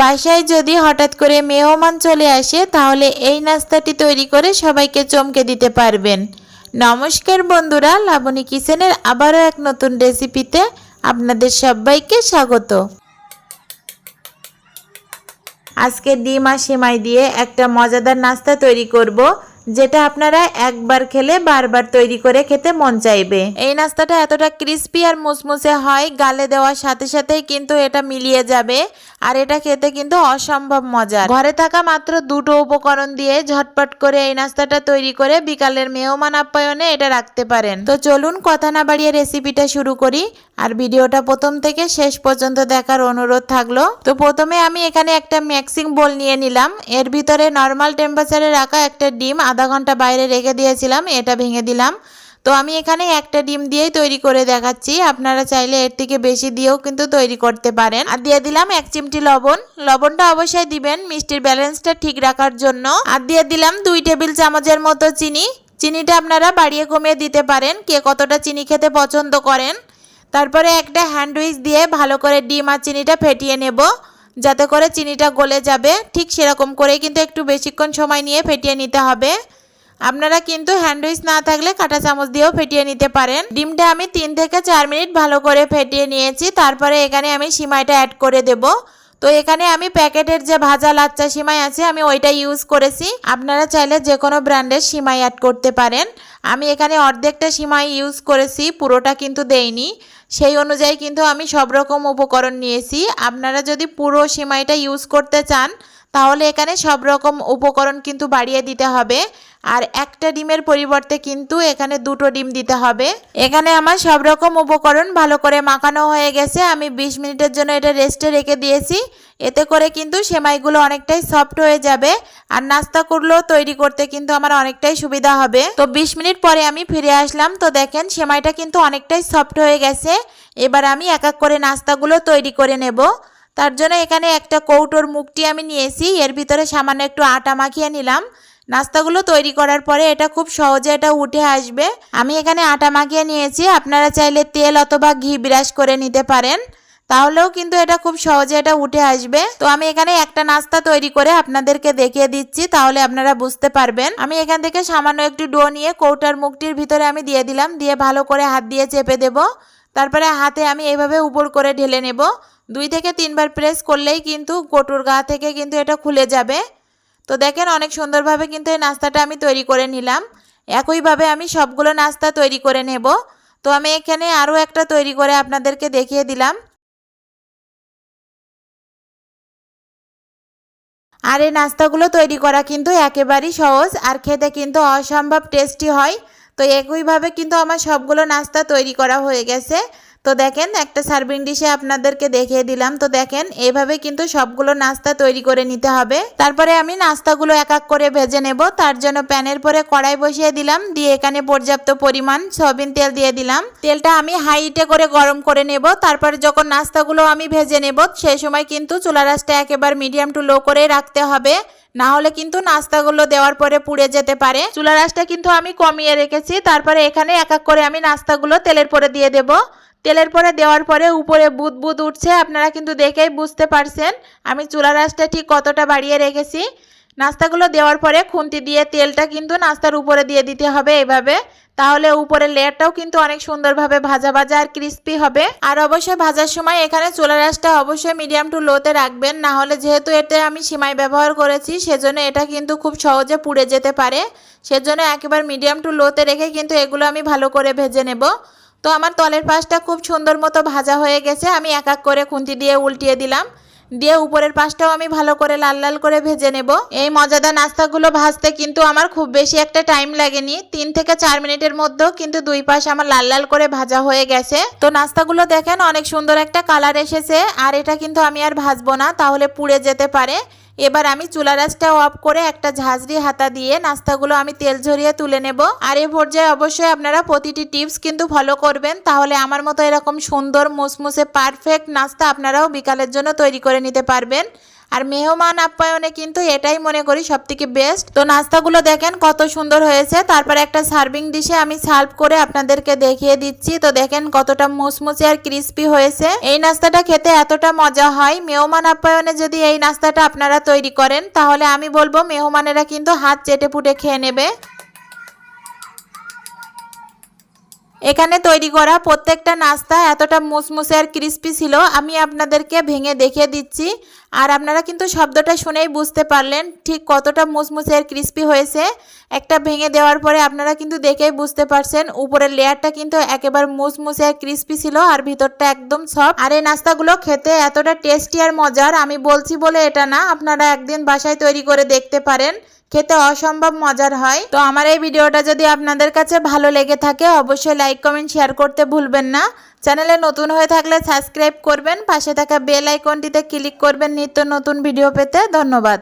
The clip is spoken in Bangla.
বাসায় যদি হঠাৎ করে মেহমান চলে আসে, তাহলে এই নাস্তাটি তৈরি করে সবাইকে চমকে দিতে পারবেন। নমস্কার বন্ধুরা, লাবণী কিচেনের আবারও এক নতুন রেসিপিতে আপনাদের সবাইকে স্বাগত। আজকে ডিম আর সেমাই দিয়ে একটা মজাদার নাস্তা তৈরি করব। যেটা আপনারা একবার খেলে বারবার তৈরি করে খেতে মন চাইবে। এই নাস্তাটা এতটা ক্রিস্পি আর মুসমুসে হয়, গালে দেওয়ার সাথে সাথেই কিন্তু এটা মিলিয়ে যাবে আর এটা খেতে কিন্তু অসম্ভব মজা ঘরে থাকা মাত্র দুটো উপকরণ দিয়ে ঝটপট করে এই নাস্তাটা তৈরি করে বিকালের মেহমান আপ্যায়নে এটা রাখতে পারেন। তো চলুন কথা না বাড়িয়ে রেসিপিটা শুরু করি আর ভিডিওটা প্রথম থেকে শেষ পর্যন্ত দেখার অনুরোধ থাকল। তো প্রথমে আমি এখানে একটা ম্যাক্সিং বোল নিয়ে নিলাম। এর ভিতরে নর্মাল টেম্পারেচারে রাখা একটা ডিম ঘণ্টা বাইরে রেখে দিয়েছিলাম, এটা ভেঙে দিলাম। তো আমি এখানে একটা ডিম দিয়েই তৈরি করে দেখাচ্ছি। আপনারা চাইলে এর থেকে বেশি দিয়েও কিন্তু তৈরি করতে পারেন। আর দিয়ে দিলাম এক চিমটি লবণ। লবণটা অবশ্যই দিবেন মিষ্টির ব্যালেন্সটা ঠিক রাখার জন্য। আর দিয়ে দিলাম দুই টেবিল চামচের মতো চিনি। চিনিটা আপনারা বাড়িয়ে কমিয়ে দিতে পারেন, কে কতটা চিনি খেতে পছন্দ করেন। তারপরে একটা হ্যান্ডউইচ দিয়ে ভালো করে ডিম আর চিনিটা ফেটিয়ে নেব। যাতে করে চিনিটা গলে যাবে। ঠিক সেরকম করে কিন্তু একটু বেশিক্ষণ সময় নিয়ে ফেটিয়ে নিতে হবে। আপনারা কিন্তু হ্যান্ডউইচ না থাকলে কাঁটা চামচ দিয়েও ফেটিয়ে নিতে পারেন। ডিমটা আমি তিন থেকে চার মিনিট ভালো করে ফেটিয়ে নিয়েছি। তারপরে এখানে আমি সিমাইটা অ্যাড করে দেব। তো এখানে আমি প্যাকেটের যে ভাজা লাচ্চা সিমাই আছে, আমি ওইটা ইউজ করেছি। আপনারা চাইলে যে কোনো ব্র্যান্ডের সিমাই অ্যাড করতে পারেন। আমি এখানে অর্ধেকটা সিমাই ইউজ করেছি, পুরোটা কিন্তু দেইনি। সেই অনুযায়ী কিন্তু আমি সব রকম উপকরণ নিয়েছি। আপনারা যদি পুরো সিমাইটা ইউজ করতে চান তাহলে এখানে সব রকম উপকরণ কিন্তু বাড়িয়ে দিতে হবে। আর একটা ডিমের পরিবর্তে কিন্তু এখানে দুটো ডিম দিতে হবে। এখানে আমার সব রকম উপকরণ ভালো করে মাখানো হয়ে গেছে। আমি 20 মিনিটের জন্য এটা রেস্টে রেখে দিয়েছি। এতে করে কিন্তু সেমাইগুলো অনেকটাই সফট হয়ে যাবে। আর নাস্তা করলেও তৈরি করতে কিন্তু আমার অনেকটাই সুবিধা হবে। তো 20 মিনিট পরে আমি ফিরে আসলাম। তো দেখেন সেমাইটা কিন্তু অনেকটাই সফট হয়ে গেছে। এবার আমি এক এক করে নাস্তাগুলো তৈরি করে নেব। তার জন্য এখানে একটা কৌটোর মুখটি আমি নিয়েছি। এর ভিতরে সামান্য একটু আটা মাখিয়ে নিলাম। নাস্তাগুলো তৈরি করার পরে এটা খুব সহজে এটা উঠে আসবে। আমি এখানে আটা মাখিয়ে নিয়েছি। আপনারা চাইলে তেল অথবা ঘি বিরাজ করে নিতে পারেন। তাহলেও কিন্তু এটা খুব সহজে এটা উঠে আসবে। তো আমি এখানে একটা নাস্তা তৈরি করে আপনাদেরকে দেখিয়ে দিচ্ছি, তাহলে আপনারা বুঝতে পারবেন। আমি এখান থেকে সামান্য একটু ডো নিয়ে কৌটার মুখটির ভিতরে আমি দিয়ে দিলাম। দিয়ে ভালো করে হাত দিয়ে চেপে দেব। তারপরে হাতে আমি এইভাবে উপর করে ঢেলে নেব। দুই থেকে তিনবার প্রেস করলেই কিন্তু কটুর গা থেকে কিন্তু এটা খুলে যাবে। তো দেখেন অনেক সুন্দরভাবে কিন্তু এই নাস্তাটা আমি তৈরি করে নিলাম। একইভাবে আমি সবগুলো নাস্তা তৈরি করে নেব। তো আমি এখানে আরও একটা তৈরি করে আপনাদেরকে দেখিয়ে দিলাম। আর এই নাস্তাগুলো তৈরি করা কিন্তু একেবারেই সহজ আর খেতে কিন্তু অসম্ভব টেস্টি হয়। তো একইভাবে কিন্তু আমার সবগুলো নাস্তা তৈরি করা হয়ে গেছে। তো দেখেন, একটা সার্ভিং ডিশে আপনাদেরকে দেখিয়ে দিলাম। তো দেখেন এইভাবে কিন্তু সবগুলো নাস্তা তৈরি করে নিতে হবে। তারপরে আমি নাস্তাগুলো এক এক করে ভেজে নেব। তার জন্য প্যানের পরে কড়াই বসিয়ে দিলাম। দিয়ে এখানে পর্যাপ্ত পরিমাণ সয়াবিন তেল দিয়ে দিলাম। তেলটা আমি হাইটে করে গরম করে নেব। তারপরে যখন নাস্তাগুলো আমি ভেজে নেব সেই সময় কিন্তু চুলা রাসটা একেবারে মিডিয়াম টু লো করে রাখতে হবে। না হলে কিন্তু নাস্তাগুলো দেওয়ার পরে পুড়ে যেতে পারে। চুলা রাসটা কিন্তু আমি কমিয়ে রেখেছি। তারপরে এখানে এক এক করে আমি নাস্তাগুলো তেলের পরে দিয়ে দেব। তেলের পরে দেওয়ার পরে উপরে বুদ বুদ উঠছে, আপনারা কিন্তু দেখেই বুঝতে পারছেন। আমি চুলা রাসটা ঠিক কতটা বাড়িয়ে রেখেছি। নাস্তাগুলো দেওয়ার পরে খুন্তি দিয়ে তেলটা কিন্তু নাস্তার উপরে দিয়ে দিতে হবে এইভাবে তাহলে উপরের লেয়ারটাও কিন্তু অনেক সুন্দরভাবে ভাজা ভাজা আর ক্রিস্পি হবে। আর অবশ্যই ভাজার সময় এখানে চুলা রাসটা অবশ্যই মিডিয়াম টু লোতে রাখবেন, না হলে যেহেতু এতে আমি সিমাই ব্যবহার করেছি, সেজন্য এটা কিন্তু খুব সহজে পুড়ে যেতে পারে। সেজন্য একেবারে মিডিয়াম টু লোতে রেখে কিন্তু এগুলো আমি ভালো করে ভেজে নেব। তো আমার তলের পাশটা খুব সুন্দর মতো ভাজা হয়ে গেছে। আমি এক এক করে খুন্তি দিয়ে উল্টিয়ে দিলাম। দিয়ে উপরের পাশটাও আমি ভালো করে লাল লাল করে ভেজে নেব। এই মজাদার নাস্তাগুলো ভাজতে কিন্তু আমার খুব বেশি একটা টাইম লাগেনি। তিন থেকে চার মিনিটের মধ্যেও কিন্তু দুই পাশ আমার লাল লাল করে ভাজা হয়ে গেছে। তো নাস্তাগুলো দেখেন অনেক সুন্দর একটা কালার এসেছে। আর এটা কিন্তু আমি আর ভাজবো না, তাহলে পুড়ে যেতে পারে। এবার আমি চুলা রাসটা অফ করে একটা ঝাঁঝরি হাতা দিয়ে নাস্তাগুলো আমি তেল ঝরিয়ে তুলে নেব। আর এ পর্যায়ে অবশ্যই আপনারা প্রতিটি টিপস কিন্তু ফলো করবেন, তাহলে আমার মতো এরকম সুন্দর মুসমুসে পারফেক্ট নাস্তা আপনারাও বিকালের জন্য তৈরি করে নিতে পারবেন। আর মেহমান আপ্যায়নে কিন্তু এটাই মনে করি সব থেকে বেস্ট তো নাস্তাগুলো দেখেন কত সুন্দর হয়েছে। তারপর একটা সার্ভিং ডিশে আমি সার্ভ করে আপনাদেরকে দেখিয়ে দিচ্ছি। তো দেখেন কতটা মুসমুসে আর ক্রিস্পি হয়েছে। এই নাস্তাটা খেতে এতটা মজা হয়। মেহমান আপ্যায়নে যদি এই নাস্তাটা আপনারা তৈরি করেন, তাহলে আমি বলব মেহমানেরা কিন্তু হাত চেটে পুটে খেয়ে নেবে। এখানে তৈরি করা প্রত্যেকটা নাস্তা এতটা মুসমুসে আর ক্রিস্পি ছিল। আমি আপনাদেরকে ভেঙে দেখিয়ে দিচ্ছি। আর আপনারা কিন্তু শব্দটা শুনেই বুঝতে পারলেন ঠিক কতটা মুসমুসে আর ক্রিস্পি হয়েছে। একটা ভেঙে দেওয়ার পরে আপনারা কিন্তু দেখেই বুঝতে পারছেন উপরের লেয়ারটা কিন্তু একেবারে মুসমুসে আর ক্রিস্পি ছিল আর ভিতরটা একদম সফট আর এই নাস্তাগুলো খেতে এতটা টেস্টি আর মজার, আমি বলছি বলে এটা না, আপনারা একদিন বাসায় তৈরি করে দেখতে পারেন। খেতে অসম্ভব মজার হয়। তো আমার এই ভিডিওটা যদি আপনাদের কাছে ভালো লেগে থাকে, অবশ্যই লাইক কমেন্ট শেয়ার করতে ভুলবেন না। চ্যানেলে নতুন হয়ে থাকলে সাবস্ক্রাইব করবেন, পাশে থাকা বেল আইকনটিতে ক্লিক করবেন নিত্য নতুন ভিডিও পেতে। ধন্যবাদ।